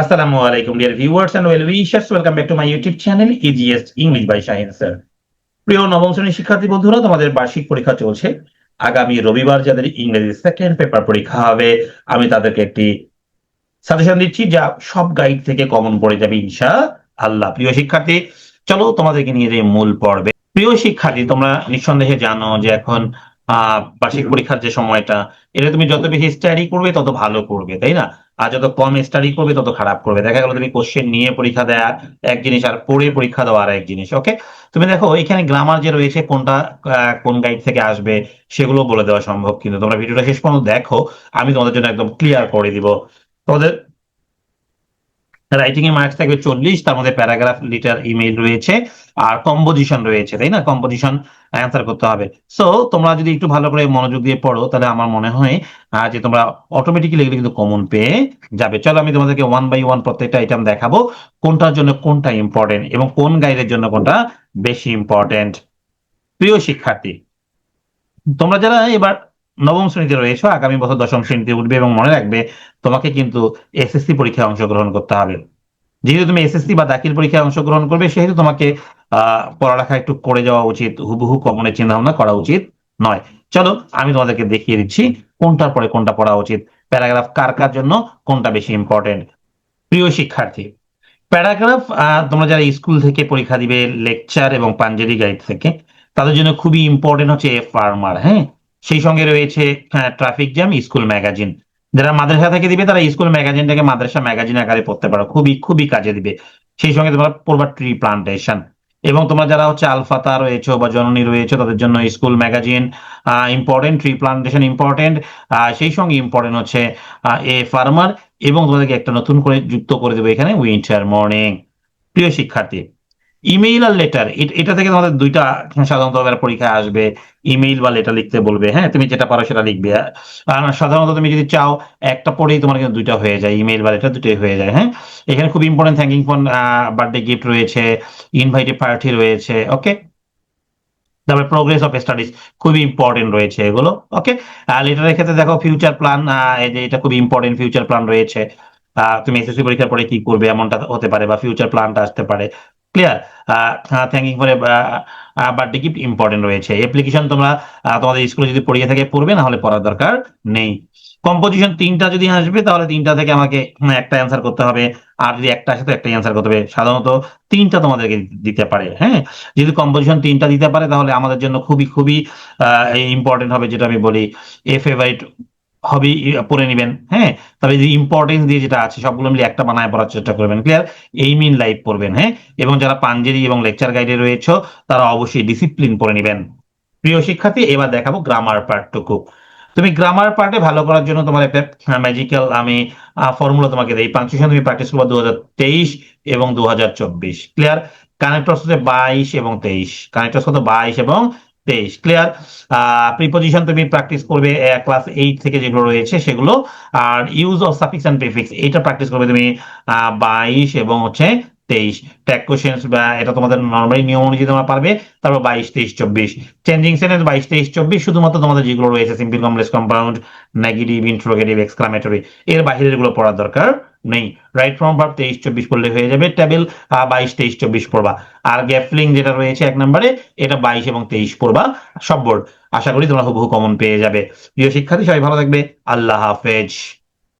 Assalamu আলাইকুম dear viewers and well wishers. Welcome back to my YouTube channel Easiest English by Shaheen, sir. প্রিয় নবম শ্রেণির শিক্ষার্থী বন্ধুরা, তোমাদের বার্ষিক পরীক্ষা চলছে আগামী রবিবার যাদের ইংরেজি সেকেন্ড পেপার পরীক্ষা হবে, আমি তাদেরকে একটি সাজেশন দিচ্ছি যা সব গাইড থেকে কমন পড়ে যাবে ইনশা আল্লাহ প্রিয় শিক্ষার্থী, চলো তোমাদেরকে নিয়ে যে মূল পর্বে প্রিয় শিক্ষার্থী, তোমরা নিঃসন্দেহে জানো যে এখন বার্ষিক পরীক্ষার যে সময়টা, এটা তুমি যত বেশি স্টাডি করবে, তত ভালো করবে, তাই না আর যত কম স্টাডি করবে, তত খারাপ করবে। দেখা গেল তুমি কোশ্চেন নিয়ে পরীক্ষা দেয়া এক জিনিস আর পড়ে পরীক্ষা দেওয়া আর এক জিনিস ওকে তুমি দেখো, এখানে গ্রামার যে রয়েছে, কোনটা কোন গাইড থেকে আসবে, সেগুলো বলে দেওয়া সম্ভব কিন্তু। তোমরা ভিডিওটা শেষ পর্যন্ত দেখো, আমি তোমাদের জন্য একদম ক্লিয়ার করে দিব। তোমাদের রাইটিং এ মার্কস থাকবে চল্লিশ, তার মধ্যে প্যারাগ্রাফ লিটার ইমেইল রয়েছে, আর কম্পোজিশন রয়েছে, তাই না? কম্পোজিশন অ্যান্সার করতে হবে। সো তোমরা যদি একটু ভালো করে মনোযোগ দিয়ে পড়ো, তাহলে আমার মনে হয় যে তোমরা অটোমেটিক্যালি এগুলো কিন্তু কমন পেয়ে যাবে। চলো আমি তোমাদেরকে ওয়ান বাই ওয়ান প্রত্যেকটা আইটেম দেখাবো, কোনটার জন্য কোনটা ইম্পর্টেন্ট এবং কোন গাইডের জন্য কোনটা বেশি ইম্পর্টেন্ট প্রিয় শিক্ষার্থী, তোমরা যারা এবার নবম শ্রেণীতে রয়েছো, আগামী বছর দশম শ্রেণীতে উঠবে এবং মনে রাখবে তোমাকে কিন্তু এসএসসি পরীক্ষায় অংশগ্রহণ করতে হবে। যেহেতু তুমি এসএসসি বা দাখিল পরীক্ষায় অংশগ্রহণ করবে, সেহেতু তোমাকে পড়ালেখা একটু করে যাওয়া উচিত, হুবহু কমনের চিন্তা ভাবনা করা উচিত নয়। চলো, আমি তোমাদেরকে দেখিয়ে দিচ্ছি কোনটার পরে কোনটা পড়া উচিত। প্যারাগ্রাফ কার কার জন্য কোনটা বেশি ইম্পর্টেন্ট প্রিয় শিক্ষার্থী, প্যারাগ্রাফ তোমরা যারা স্কুল থেকে পরীক্ষা দিবে, লেকচার এবং পাঞ্জেরি গাইড থেকে, তাদের জন্য খুবই ইম্পর্টেন্ট হচ্ছে এ ফার্মার হ্যাঁ? সেই সঙ্গে রয়েছে ট্রাফিক জ্যাম স্কুল ম্যাগাজিন যারা মাদ্রাসা থেকে দিবে, তারা স্কুল ম্যাগাজিনটাকে মাদ্রাসা ম্যাগাজিন আকারে পড়তে পারো। খুবই খুবই কাজে দিবে। সেই সঙ্গে তোমরা পড়বা ট্রি প্লান্টেশন এবং তোমরা যারা হচ্ছে আলফাতা রয়েছে বা জননী রয়েছে, তাদের জন্য school magazine important tree plantation important সেই সঙ্গে ইম্পর্টেন্ট হচ্ছে এ ফার্মার এবং তোমাদেরকে একটা নতুন করে যুক্ত করে দেবো এখানে উইন্টার মর্নিং প্রিয় শিক্ষার্থী ইমেইল আর লেটার এটা থেকে তোমাদের দুইটা সাধারণত এবার পরীক্ষায় আসবে। ইমেইল বা লেটার লিখতে বলবে হ্যাঁ? তুমি যেটা পারো সেটা লিখবে। আর সাধারণত তুমি যদি চাও, একটা পরেই তোমার কিন্তু দুইটা হয়ে যায় ইমেইল বা লেটার দুটোই হয়ে যায় হ্যাঁ? এখানে খুব important thanking phone birthday gift রয়েছে ইনভাইটেড পার্টি রয়েছে ওকে তারপরে প্রোগ্রেস অফ স্টাডিজ খুবই ইম্পর্টেন্ট রয়েছে এগুলো ওকে আর লেটারের ক্ষেত্রে দেখো ফিউচার প্ল্যান এটা খুব ইম্পর্টেন্ট ফিউচার প্ল্যান রয়েছে। তুমি এসএসসি পরীক্ষার পরে কি করবে, এমনটা হতে পারে বা ফিউচার প্ল্যানটা আসতে পারে। Clear thanking for birthday gift important রয়েছে। অ্যাপ্লিকেশন তোমরা তোমাদের স্কুলে যদি পড়িয়ে থাকে, পড়বে, না হলে পড়ার দরকার নেই। কম্পোজিশন তিনটা যদি আসবে, তাহলে তিনটা থেকে আমাকে একটা অ্যান্সার করতে হবে। আর যদি একটা আসে, তো একটা অ্যান্সার করতে হবে। সাধারণত তিনটা তোমাদেরকে দিতে পারে হ্যাঁ? যদি কম্পোজিশন তিনটা দিতে পারে, তাহলে আমাদের জন্য খুবই খুবই ইম্পর্টেন্ট হবে, যেটা আমি বলি এ ফেভারিট হবি পড়ে নেবেন হ্যাঁ? তবে যে ইম্পর্টেন্স দিয়ে যেটা আছে, সবগুলো মিলে একটা বানায় পড়ার চেষ্টা করবেন ক্লিয়ার এই মিন লাইফ পড়বেন হ্যাঁ? এবং যারা পাঞ্জেরি এবং লেকচার গাইডে রয়েছে, তারা অবশ্যই ডিসিপ্লিন পড়ে নেবেন। প্রিয় শিক্ষার্থী, এবার দেখাবো গ্রামার পার্টটুকু তুমি গ্রামার পার্টে ভালো করার জন্য তোমার একটা ম্যাজিক্যাল আমি ফর্মুলা তোমাকে দেই। পাংচুয়েশন তুমি প্র্যাকটিস করব দু এবং দু হাজার চব্বিশ ক্লিয়ার কানেক্টরস হচ্ছে বাইশ এবং তেইশ। কানেক্টরস কত? বাইশ এবং তেইশ ক্লিয়ার প্রিপোজিশন তুমি প্র্যাকটিস করবে ক্লাস এইট থেকে যেগুলো রয়েছে সেগুলো। আর use of suffix and prefix এটা প্র্যাকটিস করবে তুমি বাইশ এবং হচ্ছে তেইশ। ট্যাগ কোশ্চেন্স বা এটা তোমাদের নর্মালি নিয়ম অনুযায়ী তোমরা পারবে। তারপর বাইশ, তেইশ, চব্বিশ। চেঞ্জিং সেন্টেন্স বাইশ, তেইশ, চব্বিশ, শুধুমাত্র তোমাদের যেগুলো রয়েছে simple complex compound negative interrogative exclamatory এর বাইরেরগুলো পড়ার দরকার নেই। রাইট ফ্রম ভার্ব তেইশ চব্বিশ পড়লে হয়ে যাবে টেবিল বাইশ, তেইশ, চব্বিশ পড়বা। আর গ্যাফলিং যেটা রয়েছে এক নম্বরে, এটা বাইশ এবং তেইশ পড়বা। সব বোর্ড আশা করি তোমরা হুবহু কমন পেয়ে যাবে। প্রিয় শিক্ষার্থী, সবাই ভালো থাকবে। আল্লাহ হাফেজ।